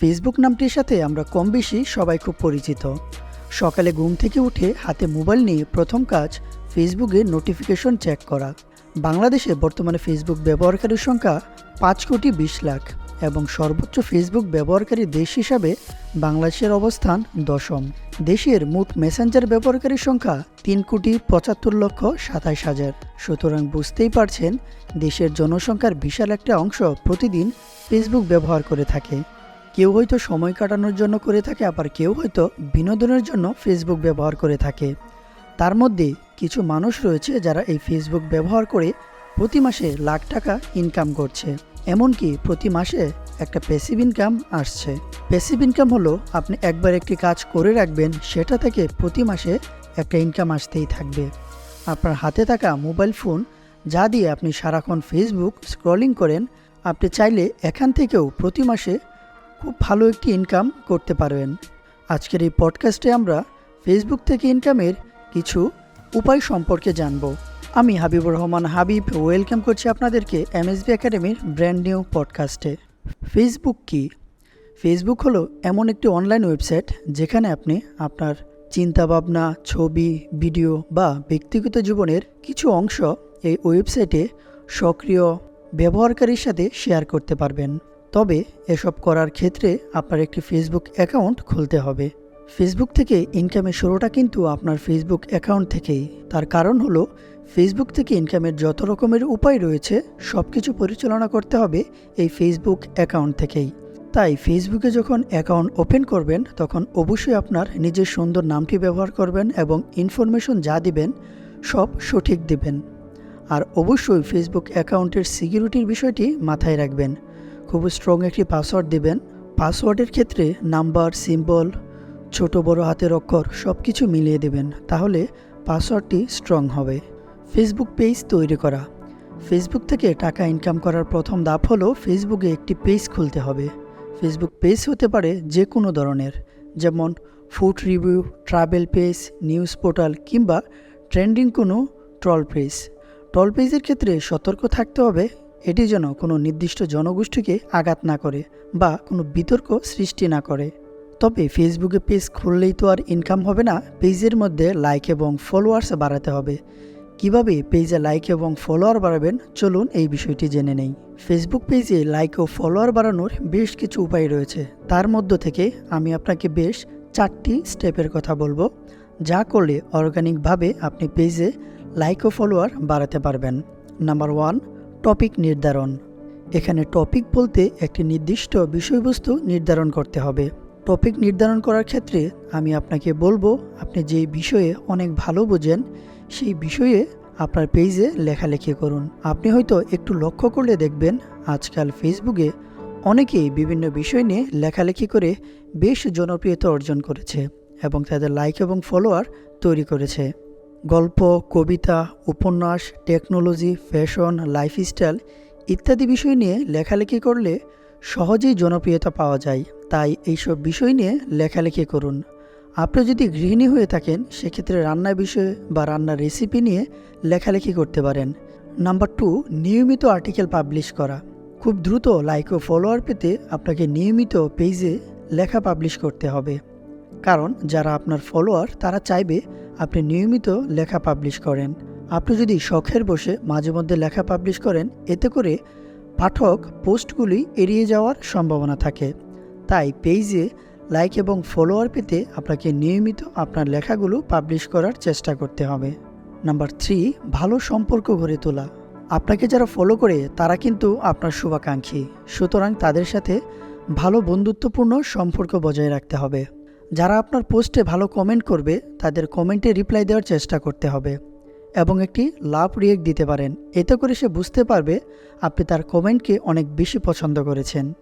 Facebook নামটির সাথে আমরা কম বেশি সবাই খুব পরিচিত। সকালে ঘুম থেকে উঠে হাতে মোবাইল নিয়ে প্রথম কাজ ফেসবুকে নোটিফিকেশন চেক করা। বাংলাদেশে বর্তমানে ফেসবুক ব্যবহারকারীর সংখ্যা পাঁচ কোটি বিশ লাখ এবং সর্বোচ্চ ফেসবুক ব্যবহারকারী দেশ হিসাবে বাংলাদেশের অবস্থান দশম। দেশের মোট মেসেঞ্জার ব্যবহারকারীর সংখ্যা তিন কোটি পঁচাত্তর লক্ষ সাতাইশ হাজার। সুতরাং বুঝতেই পারছেন, দেশের জনসংখ্যার বিশাল একটা অংশ প্রতিদিন ফেসবুক ব্যবহার করে থাকে। কেউ হয়তো সময় কাটানোর জন্য করে থাকে, আবার কেউ হয়তো বিনোদনের জন্য ফেসবুক ব্যবহার করে থাকে। তার মধ্যে কিছু মানুষ রয়েছে যারা এই ফেসবুক ব্যবহার করে প্রতি মাসে লাখ টাকা ইনকাম করছে। এমনকি প্রতি মাসে একটা প্যাসিভ ইনকাম আসছে। প্যাসিভ ইনকাম হলো আপনি একবার একটি কাজ করে রাখবেন, সেটা থেকে প্রতি মাসে একটা ইনকাম আসতেই থাকবে। আপনার হাতে থাকা মোবাইল ফোন যা দিয়ে আপনি সারাক্ষণ ফেসবুক স্ক্রলিং করেন, আপনি চাইলে এখান থেকেও প্রতি মাসে খুব ভালো একটি ইনকাম করতে পারবেন। আজকের এই পডকাস্টে আমরা ফেসবুক থেকে ইনকামের কিছু উপায় সম্পর্কে জানব। আমি হাবিবুর রহমান হাবিব ওয়েলকাম করছি আপনাদেরকে এমএসবি একাডেমির ব্র্যান্ড নিউ পডকাস্টে ফেসবুক কি? ফেসবুক হলো এমন একটি অনলাইন ওয়েবসাইট যেখানে আপনি আপনার চিন্তাভাবনা, ছবি ভিডিও বা ব্যক্তিগত জীবনের কিছু অংশ এই ওয়েবসাইটে সক্রিয় ব্যবহারকারীর সাথে শেয়ার করতে পারবেন। তবে এসব করার ক্ষেত্রে আপনার একটি ফেসবুক অ্যাকাউন্ট খুলতে হবে। ফেসবুক থেকে ইনকামের শুরুটা কিন্তু আপনার ফেসবুক অ্যাকাউন্ট থেকেই। তার কারণ হলো ফেসবুক থেকে ইনকামের যত রকমের উপায় রয়েছে সব কিছু পরিচালনা করতে হবে এই ফেসবুক অ্যাকাউন্ট থেকেই। তাই ফেসবুকে যখন অ্যাকাউন্ট ওপেন করবেন, তখন অবশ্যই আপনার নিজের সুন্দর নামটি ব্যবহার করবেন এবং ইনফরমেশন যা দিবেন, সব সঠিক দিবেন। আর অবশ্যই ফেসবুক অ্যাকাউন্টের সিকিউরিটির বিষয়টি মাথায় রাখবেন। খুব স্ট্রং একটি পাসওয়ার্ড দিবেন। পাসওয়ার্ডের ক্ষেত্রে নাম্বার সিম্বল ছোট, বড় হাতের অক্ষর সব কিছু মিলিয়ে দেবেন, তাহলে পাসওয়ার্ডটি স্ট্রং হবে। ফেসবুক পেজ তৈরি করা। ফেসবুক থেকে টাকা ইনকাম করার প্রথম ধাপ হলো ফেসবুকে একটি পেজ খুলতে হবে। ফেসবুক পেজ হতে পারে যে কোনো ধরনের, যেমন food review travel page news portal কিংবা ট্রেন্ডিং কোনো ট্রল পেজ ট্রল পেজের ক্ষেত্রে সতর্ক থাকতে হবে এটি যেন কোনো নির্দিষ্ট জনগোষ্ঠীকে আঘাত না করে বা কোনো বিতর্ক সৃষ্টি না করে। তবে ফেসবুকে পেজ খুললেই তো আর ইনকাম হবে না, পেজের মধ্যে লাইক এবং ফলোয়ার্স বাড়াতে হবে। কীভাবে পেজে লাইক এবং ফলোয়ার বাড়াবেন? চলুন এই বিষয়টি জেনে নেই। ফেসবুক পেজে লাইক ও ফলোয়ার বাড়ানোর বেশ কিছু উপায় রয়েছে। তার মধ্য থেকে আমি আপনাকে বেশ চারটি স্টেপের কথা বলব, যা করলে অর্গানিকভাবে আপনি পেজে লাইক ও ফলোয়ার বাড়াতে পারবেন। নাম্বার ওয়ান টপিক নির্ধারণ। এখানে টপিক বলতে একটি নির্দিষ্ট বিষয়বস্তু নির্ধারণ করতে হবে। টপিক নির্ধারণ করার ক্ষেত্রে আমি আপনাকে বলব, আপনি যেই বিষয়ে অনেক ভালো বোঝেন, সেই বিষয়ে আপনার পেজে লেখালেখি করুন। আপনি হয়তো একটু লক্ষ্য করলে দেখবেন, আজকাল ফেসবুকে অনেকেই বিভিন্ন বিষয় নিয়ে লেখালেখি করে বেশ জনপ্রিয়তা অর্জন করেছে এবং তাদের লাইক এবং ফলোয়ার তৈরি করেছে। গল্প, কবিতা, উপন্যাস টেকনোলজি ফ্যাশন লাইফস্টাইল ইত্যাদি বিষয় নিয়ে লেখালেখি করলে সহজেই জনপ্রিয়তা পাওয়া যায়। তাই এইসব বিষয় নিয়ে লেখালেখি করুন। আপনি যদি গৃহিণী হয়ে থাকেন, সেক্ষেত্রে রান্নার বিষয়ে বা রান্নার রেসিপি নিয়ে লেখালেখি করতে পারেন। নাম্বার টু নিয়মিত আর্টিকেল পাবলিশ করা। খুব দ্রুত লাইক ও ফলোয়ার পেতে আপনাকে নিয়মিত পেজে লেখা পাবলিশ করতে হবে। কারণ যারা আপনার ফলোয়ার, তারা চাইবে আপনি নিয়মিত লেখা পাবলিশ করেন। আপনি যদি শখের বসে মাঝে মধ্যে লেখা পাবলিশ করেন, এতে করে পাঠক পোস্টগুলি এড়িয়ে যাওয়ার সম্ভাবনা থাকে। তাই পেজে লাইক এবং ফলোয়ার পেতে আপনাকে নিয়মিত আপনার লেখাগুলো পাবলিশ করার চেষ্টা করতে হবে। নাম্বার থ্রি ভালো সম্পর্ক গড়ে তোলা। আপনাকে যারা ফলো করে, তারা কিন্তু আপনার শুভাকাঙ্ক্ষী। সুতরাং তাদের সাথে ভালো বন্ধুত্বপূর্ণ সম্পর্ক বজায় রাখতে হবে। যারা আপনার পোস্টে ভালো কমেন্ট করবে, তাদের কমেন্টে রিপ্লাই দেওয়ার চেষ্টা করতে হবে এবং একটি লাভ রিয়েক্ট দিতে পারেন। এতে করে সে বুঝতে পারবে আপনি তার কমেন্টকে অনেক বেশি পছন্দ করেছেন।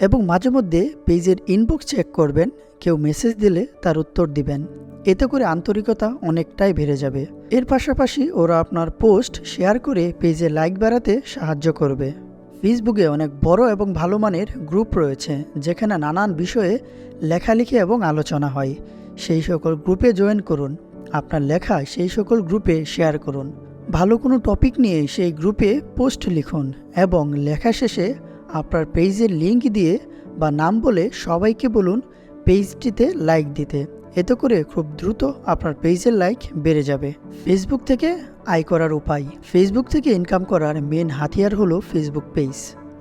এবং মাঝে মধ্যে পেজের ইনবক্স চেক করবেন, কেউ মেসেজ দিলে তার উত্তর দিবেন। এতে করে আন্তরিকতা অনেকটাই বেড়ে যাবে। এর পাশাপাশি ওরা আপনার পোস্ট শেয়ার করে পেজে লাইক বাড়াতে সাহায্য করবে। ফেসবুকে অনেক বড় এবং ভালো মানের গ্রুপ রয়েছে, যেখানে নানান বিষয়ে লেখালেখি এবং আলোচনা হয়। সেই সকল গ্রুপে জয়েন করুন। আপনার লেখা সেই সকল গ্রুপে শেয়ার করুন। ভালো কোনো টপিক নিয়ে সেই গ্রুপে পোস্ট লিখুন এবং লেখা শেষে আপনার পেজের লিংক দিয়ে বা নাম বলে সবাইকে বলুন পেজটিতে লাইক দিতে। এতে করে খুব দ্রুত আপনার পেজের লাইক বেড়ে যাবে। ফেসবুক থেকে আয় করার উপায়। ফেসবুক থেকে ইনকাম করার মেন হাতিয়ার হলো ফেসবুক পেজ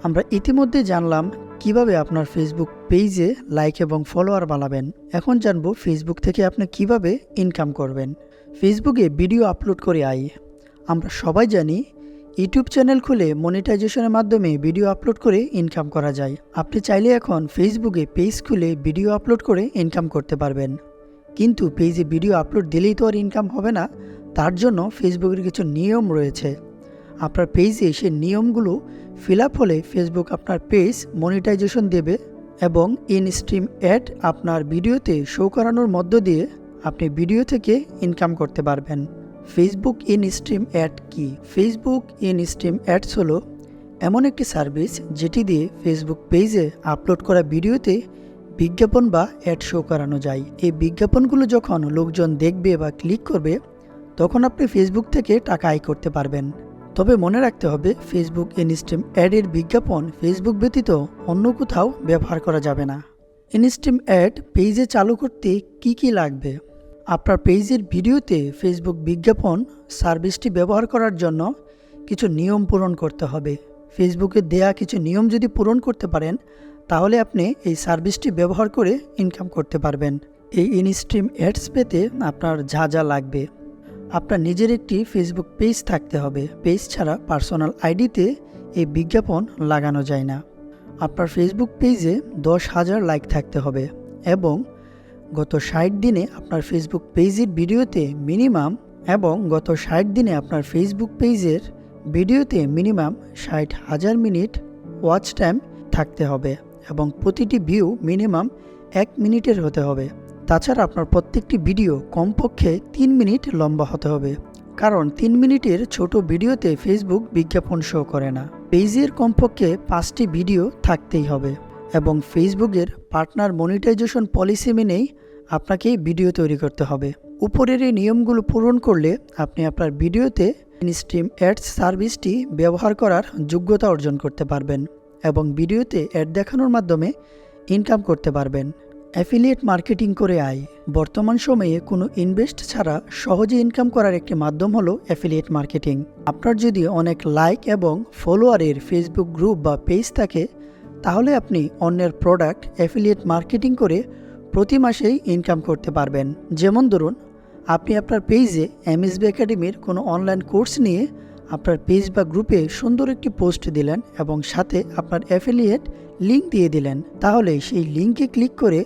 আমরা ইতিমধ্যে জানলাম কীভাবে আপনার ফেসবুক পেজে লাইক এবং ফলোয়ার বানাবেন। এখন জানব ফেসবুক থেকে আপনি কীভাবে ইনকাম করবেন। ফেসবুকে ভিডিও আপলোড করে আয়। আমরা সবাই জানি ইউটিউব চ্যানেল খুলে মনিটাইজেশনের মাধ্যমে ভিডিও আপলোড করে ইনকাম করা যায়। আপনি চাইলে এখন ফেসবুকে পেজ খুলে ভিডিও আপলোড করে ইনকাম করতে পারবেন। কিন্তু পেজে ভিডিও আপলোড দিলেই তো আর ইনকাম হবে না, তার জন্য ফেসবুকের কিছু নিয়ম রয়েছে। আপনার পেজে সেই নিয়মগুলো ফিল আপ হলে ফেসবুক আপনার পেজ মনিটাইজেশন দেবে এবং ইন স্ট্রিম অ্যাড আপনার ভিডিওতে শো করানোর মধ্য দিয়ে আপনি ভিডিও থেকে ইনকাম করতে পারবেন। ফেসবুক ইন স্ট্রিম অ্যাড কি? ফেসবুক ইন স্ট্রিম অ্যাডস হলো এমন একটি সার্ভিস যেটি দিয়ে ফেসবুক পেজে আপলোড করা ভিডিওতে বিজ্ঞাপন বা অ্যাড শো করানো যায়। এই বিজ্ঞাপনগুলো যখন লোকজন দেখবে বা ক্লিক করবে, তখন আপনি ফেসবুক থেকে টাকা আয় করতে পারবেন। তবে মনে রাখতে হবে ফেসবুক ইনস্ট্রিম অ্যাডের বিজ্ঞাপন ফেসবুক ব্যতীত অন্য কোথাও ব্যবহার করা যাবে না। ইনস্ট্রিম অ্যাড পেজে চালু করতে কি কি লাগবে? আপনার পেজের ভিডিওতে ফেসবুক বিজ্ঞাপন সার্ভিসটি ব্যবহার করার জন্য কিছু নিয়ম পূরণ করতে হবে। ফেসবুকে দেয়া কিছু নিয়ম যদি পূরণ করতে পারেন তাহলে আপনি এই সার্ভিসটি ব্যবহার করে ইনকাম করতে পারবেন। এই ইনস্ট্রিম অ্যাডস পেতে আপনার যা যা লাগবে। আপনার নিজের একটি ফেসবুক পেজ থাকতে হবে। পেজ ছাড়া পার্সোনাল আইডিতে এই বিজ্ঞাপন লাগানো যায় না। আপনার ফেসবুক পেজে দশ হাজার লাইক থাকতে হবে এবং গত ষাট দিনে আপনার ফেসবুক পেজের ভিডিওতে মিনিমাম এবং গত ষাট দিনে আপনার ফেসবুক পেজের ভিডিওতে মিনিমাম ষাট হাজার মিনিট ওয়াচ টাইম থাকতে হবে। এবং প্রতিটি ভিউ মিনিমাম এক মিনিটের হতে হবে। তাছাড়া আপনার প্রত্যেকটি ভিডিও কমপক্ষে তিন মিনিট লম্বা হতে হবে। কারণ তিন মিনিটের ছোট ভিডিওতে ফেসবুক বিজ্ঞাপন শো করে না। পেজের কমপক্ষে পাঁচটি ভিডিও থাকতেই হবে এবং ফেসবুকের পার্টনার মনিটাইজেশন পলিসি মেনেই আপনাকে ভিডিও তৈরি করতে হবে। উপরের এই নিয়মগুলো পূরণ করলে আপনি আপনার ভিডিওতে ইনস্ট্রিম অ্যাডস সার্ভিসটি ব্যবহার করার যোগ্যতা অর্জন করতে পারবেন। এবং ভিডিওতে অ্যাড দেখানোর মাধ্যমে ইনকাম করতে পারবেন। অ্যাফিলিয়েট মার্কেটিং করে আয়। বর্তমান সময়ে কোনো ইনভেস্ট ছাড়া সহজে ইনকাম করার একটি মাধ্যম হলো অ্যাফিলিয়েট মার্কেটিং আপনার যদি অনেক লাইক এবং ফলোয়ারের ফেসবুক গ্রুপ বা পেজ থাকে, তাহলে আপনি অন্যের প্রোডাক্ট অ্যাফিলিয়েট মার্কেটিং করে প্রতি মাসেই ইনকাম করতে পারবেন। যেমন ধরুন, আপনি আপনার পেজে এমএসবি একাডেমির কোনো অনলাইন কোর্স নিয়ে আপনার পেজ বা গ্রুপে সুন্দর একটি পোস্ট দিলেন এবং সাথে আপনার অ্যাফিলিয়েট লিঙ্ক দিয়ে দিলেন। তাহলে সেই লিঙ্কে ক্লিক করে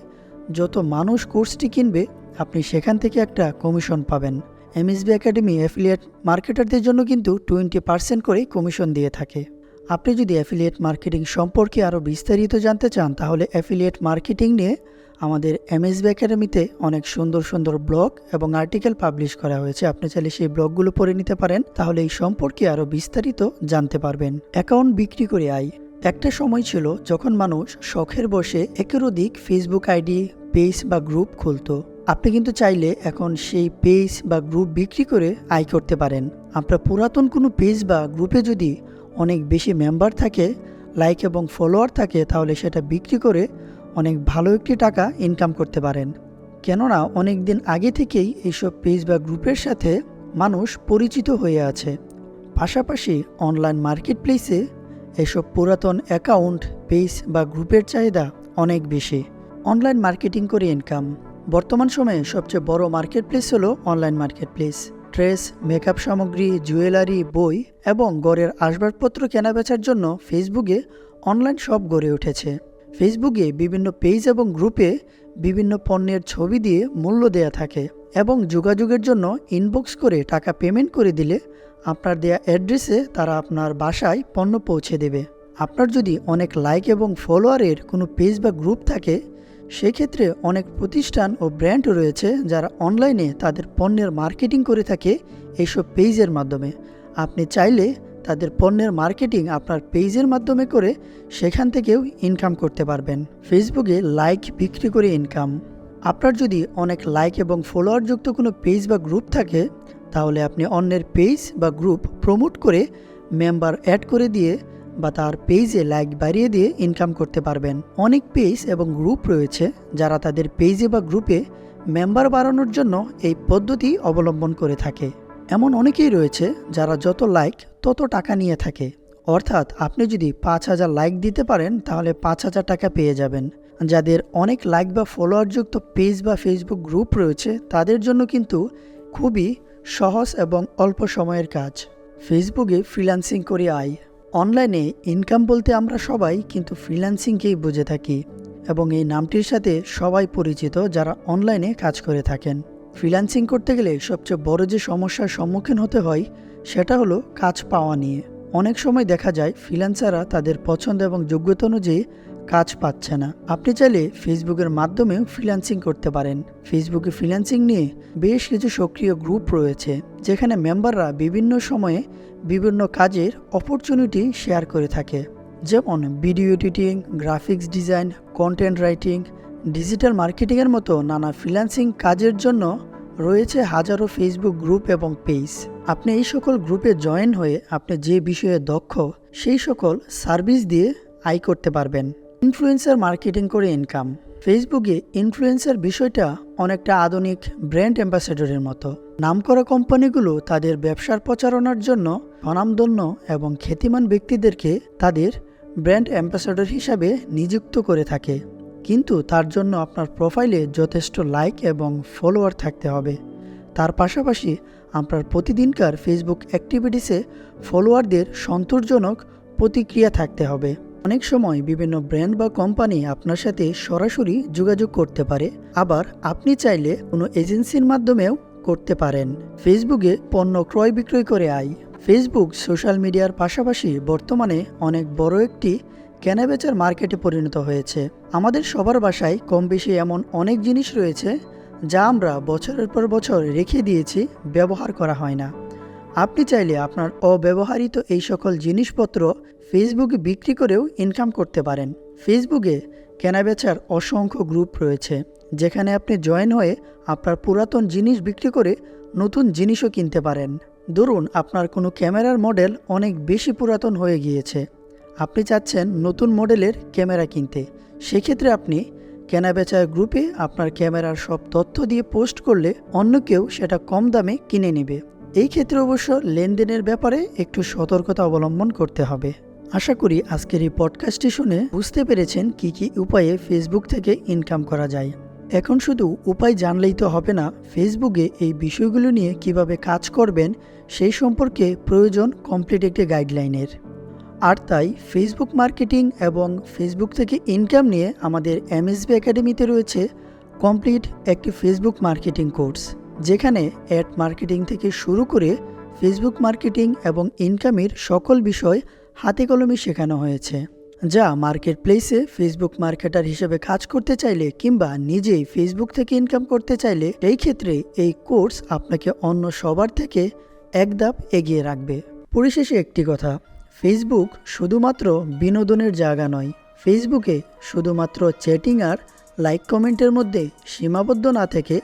যত মানুষ কোর্সটি কিনবে, আপনি সেখান থেকে একটা কমিশন পাবেন। এমএসবি একাডেমি অ্যাফিলিয়েট মার্কেটারদের জন্য কিন্তু টোয়েন্টি পার্সেন্ট করে কমিশন দিয়ে থাকে। আপনি যদি অ্যাফিলিয়েট মার্কেটিং সম্পর্কে আরও বিস্তারিত জানতে চান, তাহলে অ্যাফিলিয়েট মার্কেটিং নিয়ে আমাদের এমএসবি একাডেমিতে অনেক সুন্দর সুন্দর ব্লগ এবং আর্টিকেল পাবলিশ করা হয়েছে। আপনি চাইলে সেই ব্লগগুলো পড়ে নিতে পারেন, তাহলে এই সম্পর্কে আরও বিস্তারিত জানতে পারবেন। অ্যাকাউন্ট বিক্রি করে আয়। একটা সময় ছিল যখন মানুষ শখের বসে একের অধিক ফেসবুক আইডি, পেজ বা গ্রুপ খুলতো। আপনি কিন্তু চাইলে এখন সেই পেজ বা গ্রুপ বিক্রি করে আয় করতে পারেন। আপনার পুরাতন কোনো পেজ বা গ্রুপে যদি অনেক বেশি মেম্বার থাকে লাইক এবং ফলোয়ার থাকে, তাহলে সেটা বিক্রি করে অনেক ভালো একটি টাকা ইনকাম করতে পারেন। কেননা অনেক দিন আগে থেকেই এইসব পেজ বা গ্রুপের সাথে মানুষ পরিচিত হয়ে আছে। পাশাপাশি অনলাইন মার্কেট প্লেসে এসব পুরাতন অ্যাকাউন্ট পেজ বা গ্রুপের চাহিদা অনেক বেশি। অনলাইন মার্কেটিং করে ইনকাম বর্তমান সময়ে সবচেয়ে বড় মার্কেট প্লেস হলো online market place dress makeup সামগ্রী জুয়েলারি বই এবং গড়ের আসবাবপত্র কেনাবেচার জন্য ফেসবুকে অনলাইন শপ গড়ে উঠেছে। ফেসবুকে বিভিন্ন পেজ এবং গ্রুপে বিভিন্ন পণ্যের ছবি দিয়ে মূল্য দেয়া থাকে এবং যোগাযোগের জন্য ইনবক্স করে টাকা পেমেন্ট করে দিলে আপনার দেয়া অ্যাড্রেসে তারা আপনার বাসায় পণ্য পৌঁছে দেবে। আপনার যদি অনেক লাইক এবং ফলোয়ারের কোনো পেজ বা গ্রুপ থাকে, সেক্ষেত্রে অনেক প্রতিষ্ঠান ও ব্র্যান্ড রয়েছে যারা অনলাইনে তাদের পণ্যের মার্কেটিং করে থাকে এইসব পেজের মাধ্যমে। আপনি চাইলে তাদের পণ্যের মার্কেটিং আপনার পেজের মাধ্যমে করে সেখান থেকেও ইনকাম করতে পারবেন। ফেসবুকে লাইক বিক্রি করে ইনকাম আপনার যদি অনেক লাইক এবং ফলোয়ার যুক্ত কোনো পেজ বা গ্রুপ থাকে, তাহলে আপনি অন্যের পেজ বা গ্রুপ প্রমোট করে মেম্বার অ্যাড করে দিয়ে বা তার পেজে লাইক বাড়িয়ে দিয়ে ইনকাম করতে পারবেন। অনেক পেজ এবং গ্রুপ রয়েছে যারা তাদের পেজে বা গ্রুপে মেম্বার বাড়ানোর জন্য এই পদ্ধতি অবলম্বন করে থাকে। এমন অনেকেই রয়েছে যারা যত লাইক তত টাকা নিয়ে থাকে। অর্থাৎ আপনি যদি পাঁচ হাজার লাইক দিতে পারেন, তাহলে পাঁচ হাজার টাকা পেয়ে যাবেন। যাদের অনেক লাইক বা ফলোয়ারযুক্ত পেজ বা ফেসবুক গ্রুপ রয়েছে, তাদের জন্য কিন্তু খুবই সহজ এবং অল্প সময়ের কাজ। ফেসবুকে ফ্রিল্যান্সিং করে আয় অনলাইনে ইনকাম বলতে আমরা সবাই কিন্তু ফ্রিল্যান্সিংকেই বুঝে থাকি। এবং এই নামটির সাথে সবাই পরিচিত যারা অনলাইনে কাজ করে থাকেন। ফ্রিল্যান্সিং করতে গেলে সবচেয়ে বড় যে সমস্যার সম্মুখীন হতে হয়, সেটা হলো কাজ পাওয়া নিয়ে। অনেক সময় দেখা যায় ফ্রিল্যান্সাররা তাদের পছন্দ এবং যোগ্যতা অনুযায়ী কাজ পাচ্ছে না। আপনি চাইলে ফেসবুকের মাধ্যমেও ফ্রিল্যান্সিং করতে পারেন। ফেসবুকে ফ্রিল্যান্সিং নিয়ে বেশ কিছু সক্রিয় গ্রুপ রয়েছে, যেখানে মেম্বাররা বিভিন্ন সময়ে বিভিন্ন কাজের অপরচুনিটি শেয়ার করে থাকে। যেমন video editing graphics design content writing digital মার্কেটিংয়ের মতো নানা ফ্রিল্যান্সিং কাজের জন্য রয়েছে হাজারো ফেসবুক গ্রুপ এবং পেজ আপনি এই সকল গ্রুপে জয়েন হয়ে আপনি যে বিষয়ে দক্ষ, সেই সকল সার্ভিস দিয়ে আয় করতে পারবেন। ইনফ্লুয়েন্সার মার্কেটিং করে ইনকাম ফেসবুকে ইনফ্লুয়েন্সার বিষয়টা অনেকটা আধুনিক ব্র্যান্ড অ্যাম্বাসেডরের মতো। নামকরা কোম্পানিগুলো তাদের ব্যবসার প্রচারণার জন্য স্বনামধন্য এবং খ্যাতিমান ব্যক্তিদেরকে তাদের ব্র্যান্ড অ্যাম্বাসেডর হিসাবে নিযুক্ত করে থাকে। কিন্তু তার জন্য আপনার প্রোফাইলে যথেষ্ট লাইক এবং ফলোয়ার থাকতে হবে। তার পাশাপাশি আপনার প্রতিদিনকার ফেসবুক অ্যাক্টিভিটিসে ফলোয়ারদের সন্তোষজনক প্রতিক্রিয়া থাকতে হবে। অনেক সময় বিভিন্ন ব্র্যান্ড বা কোম্পানি আপনার সাথে সরাসরি যোগাযোগ করতে পারে, আবার আপনি চাইলে কোনো এজেন্সির মাধ্যমেও করতে পারেন। ফেসবুকে পণ্য ক্রয় বিক্রয় করে আয়। ফেসবুক সোশ্যাল মিডিয়ার পাশাপাশি বর্তমানে অনেক বড় একটি কেনাবেচার মার্কেটে পরিণত হয়েছে। আমাদের সবার বাসায় কম বেশি এমন অনেক জিনিস রয়েছে যা আমরা বছরের পর বছর রেখে দিয়েছি, ব্যবহার করা হয় না। আপনি চাইলে আপনার অব্যবহারিত এই সকল জিনিসপত্র ফেসবুকে বিক্রি করেও ইনকাম করতে পারেন। ফেসবুকে কেনাবেচার অসংখ্য গ্রুপ রয়েছে, যেখানে আপনি জয়েন হয়ে আপনার পুরাতন জিনিস বিক্রি করে নতুন জিনিসও কিনতে পারেন। ধরুন, আপনার কোনো ক্যামেরার মডেল অনেক বেশি পুরাতন হয়ে গিয়েছে। আপনি চাচ্ছেন নতুন মডেলের ক্যামেরা কিনতে। সেক্ষেত্রে আপনি কেনাবেচার গ্রুপে আপনার ক্যামেরার সব তথ্য দিয়ে পোস্ট করলে অন্য কেউ সেটা কম দামে কিনে নেবে। এই ক্ষেত্রে অবশ্য লেনদেনের ব্যাপারে একটু সতর্কতা অবলম্বন করতে হবে। আশা করি আজকের এই পডকাস্টটি শুনে বুঝতে পেরেছেন কি কি উপায়ে ফেসবুক থেকে ইনকাম করা যায়। এখন শুধু উপায় জানলেই তো হবে না ফেসবুকে এই বিষয়গুলো নিয়ে কীভাবে কাজ করবেন সেই সম্পর্কে প্রয়োজন কমপ্লিট একটি গাইডলাইনের আর তাই ফেসবুক মার্কেটিং এবং ফেসবুক থেকে ইনকাম নিয়ে আমাদের এমএসবি একাডেমিতে রয়েছে কমপ্লিট একটি ফেসবুক মার্কেটিং কোর্স যেখানে অ্যাড মার্কেটিং থেকে শুরু করে ফেসবুক মার্কেটিং এবং ইনকামের সকল বিষয় হাতে কলমে শেখানো হয়েছে। যা মার্কেট প্লেসে ফেসবুক মার্কেটার হিসেবে কাজ করতে চাইলে কিংবা নিজেই ফেসবুক থেকে ইনকাম করতে চাইলে, এই ক্ষেত্রে এই কোর্স আপনাকে অন্য সবার থেকে এক ধাপ এগিয়ে রাখবে। পরিশেষে একটি কথা ফেসবুক শুধুমাত্র বিনোদনের জায়গা নয়। ফেসবুকে শুধুমাত্র চ্যাটিং আর লাইক কমেন্টের মধ্যে সীমাবদ্ধ না থেকে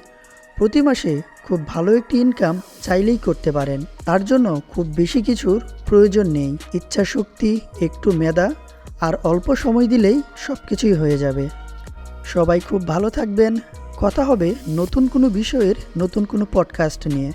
প্রতি মাসে খুব ভালো একটি ইনকাম চাইলেই করতে পারেন। তার জন্য খুব বেশি কিছুর প্রয়োজন নেই। ইচ্ছাশক্তি একটু মেধা আর অল্প সময় দিলেই সব কিছুই হয়ে যাবে। সবাই খুব ভালো থাকবেন। কথা হবে নতুন কোনো বিষয়ের নতুন কোনো পডকাস্ট নিয়ে।